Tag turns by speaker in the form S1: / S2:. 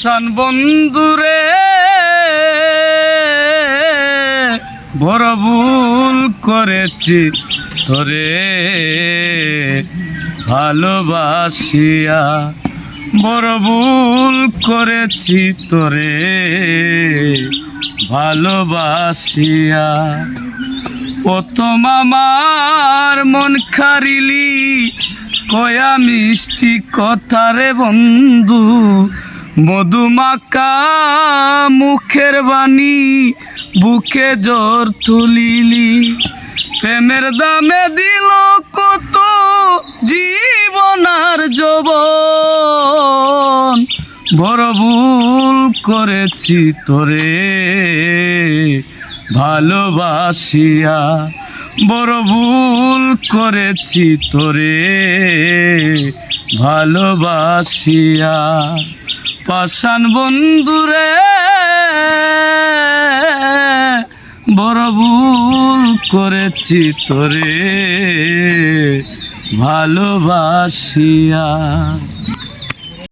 S1: পাশান বন্ধুরে বড় ভুল করেছি তোরে। ভালোবাসিয়া বড় ভুল করেছি তোরে। ভালোবাসিয়া প্রথম আমার মন খারিলি, কয়া মিষ্টি কথারে বন্ধু। মধুমাকা মুখের বাণী, বুকে জোর তুলিলি। প্রেমের দামে দিল কত জীবনার যৌবন। বড় ভুল করেছি তোরে, ভালোবাসিয়া। বড় ভুল করেছি তোরে, ভালোবাসিয়া। পাশান বন্ধুরে বড় ভুল করেছি তোরে ভালোবাসিয়া।